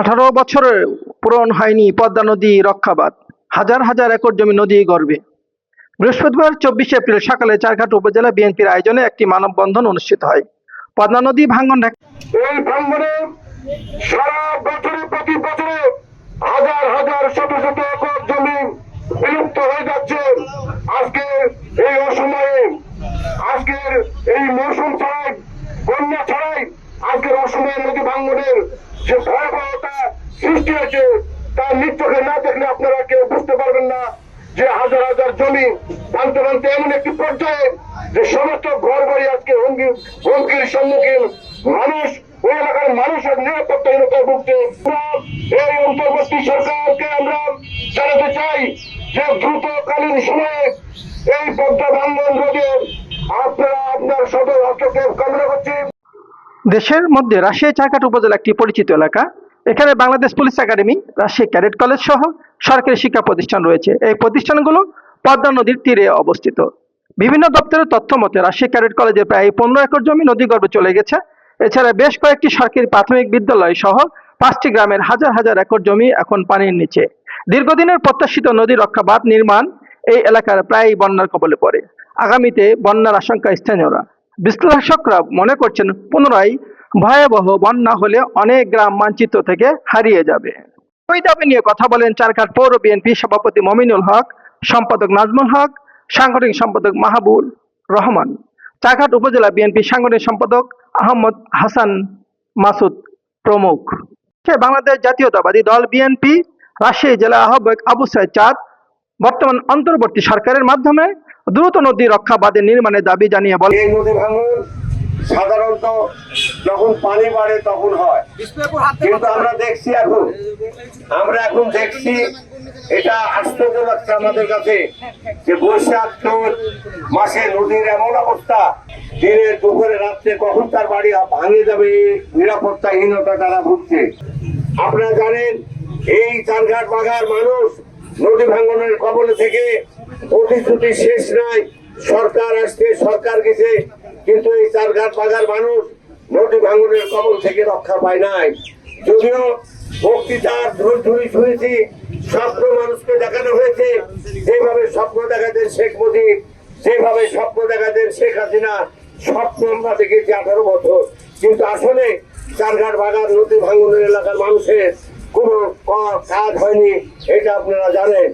আঠারো বছরের পূরণ হয়নি পদ্মা নদী রক্ষাবাদ হাজার হাজার একর জমি নদী গর্বে বৃহস্পতিবার চব্বিশে এপ্রিল সকালে চারঘাট উপজেলা বিএনপির আয়োজনে একটি মানববন্ধন অনুষ্ঠিত হয়। পদ্মা নদী ভাঙ্গন এই ভাঙ্গনে সারা বছরে প্রতি বছরে হাজার হাজার শত একর জমি হয়ে যাচ্ছে। আজকে এই অসময়ে, আজকের এই মৌসুম ছাড়াই আজকের অসময়ে নদী ভাঙ্গনের যে ভয়াবহতা সৃষ্টি হয়েছে তার নিত্যকে না দেখলে আপনারা কেউ বুঝতে পারবেন না যে হাজার হাজার জমি ভাঙতে ভাঙতে এমন একটি পর্যায়ে যে সমস্ত ঘর বাড়ি আজকে হুমকি, হুমকির সম্মুখীন মানুষ, ওই এলাকার মানুষের নিরাপত্তাহীনতায় ভুগছে। এই অন্তর্বর্তী সরকারকে আমরা জানাতে চাই যে দ্রুতকালীন সময়ে এই পদ্মা ভাঙ্গন রোধে আপনারা আপনার সদর হস্তক্ষেপ কামনা করছি। দেশের মধ্যে রাজশাহী চারঘাট উপজেলা একটি পরিচিত এলাকা। এখানে Bangladesh police academy, Rajshahi cadet college সহ সরকারি শিক্ষা প্রতিষ্ঠান রয়েছে। এই প্রতিষ্ঠানগুলো পদ্মা নদীর তীরে অবস্থিত। বিভিন্ন দপ্তরের তথ্য মতে রাজশাহী ক্যাডেট কলেজে প্রায় পনেরো একর জমি নদী নদীগর্ভে চলে গেছে। এছাড়া বেশ কয়েকটি সরকারি প্রাথমিক বিদ্যালয় সহ পাঁচটি গ্রামের হাজার হাজার একর জমি এখন পানির নিচে। দীর্ঘদিনের প্রত্যাশিত নদী রক্ষা বাঁধ নির্মাণ এই এলাকার প্রায় বন্যার কবলে পড়ে। আগামীতে বন্যার আশঙ্কা স্থানীয়রা। বিশ্লেষকরা মনে করছেন, পুনরায় ভয়াবহ বন্যা হলে অনেক গ্রাম মানচিত্র থেকে হারিয়ে যাবে। ওই দাবি নিয়ে কথা বলেন চারঘাট পৌর বিএনপি সভাপতি মমিনুল হক, সম্পাদক নাজমুল হক, সাংগঠনিক সম্পাদক মাহবুব রহমান। চারঘাট উপজেলা বিএনপি সাংগঠনিক সম্পাদক আহমদ হাসান মাসুদ প্রমুখ। সে বাংলাদেশ জাতীয়তাবাদী দল বিএনপি, রাজশাহী জেলা আহ্বায়ক আবু সাইদ চাঁদ, বর্তমান অন্তর্বর্তী সরকারের মাধ্যমে দ্রুত নদী রক্ষা বাঁধের নির্মাণের দাবি জানিয়ে বলেন। সাধারণত যখন পানি বাড়ে তখন হয়। কিন্তু আমরা দেখছি এখন, আমরা এখন দেখছি এটা আশ্চর্য লাগছে আমাদের কাছে, যে বৈশাখ চোর মাসে নদীর এমন অবস্থা দিনে দুপুরে রাত্রে কখন তার বাড়ি ভাঙে যাবে, নিরাপত্তাহীনতা তারা ভুগছে। আপনারা জানেন, এই চারঘাট বাঘার মানুষ নদী ভাঙনের কবলে থেকে প্রতিশ্রুতি শেষ নাই, সরকার আসছে, সরকার গেছে কিন্তু এই চারঘাট বাঘার মানুষ নদী ভাঙনের কবল থেকে রক্ষা পায় নাই। যদিও বক্তৃতার ধরি শুনেছি স্বপ্ন মানুষকে দেখানো হয়েছে, যেভাবে স্বপ্ন দেখাতেন শেখ মুজিব, যেভাবে স্বপ্ন দেখাতেন শেখ হাসিনা, স্বপ্ন আমরা দেখেছি আঠারো বছর। কিন্তু আসলে চারঘাট বাগার নদী ভাঙনের এলাকার মানুষের কোনো কাজ হয়নি, এটা আপনারা জানেন।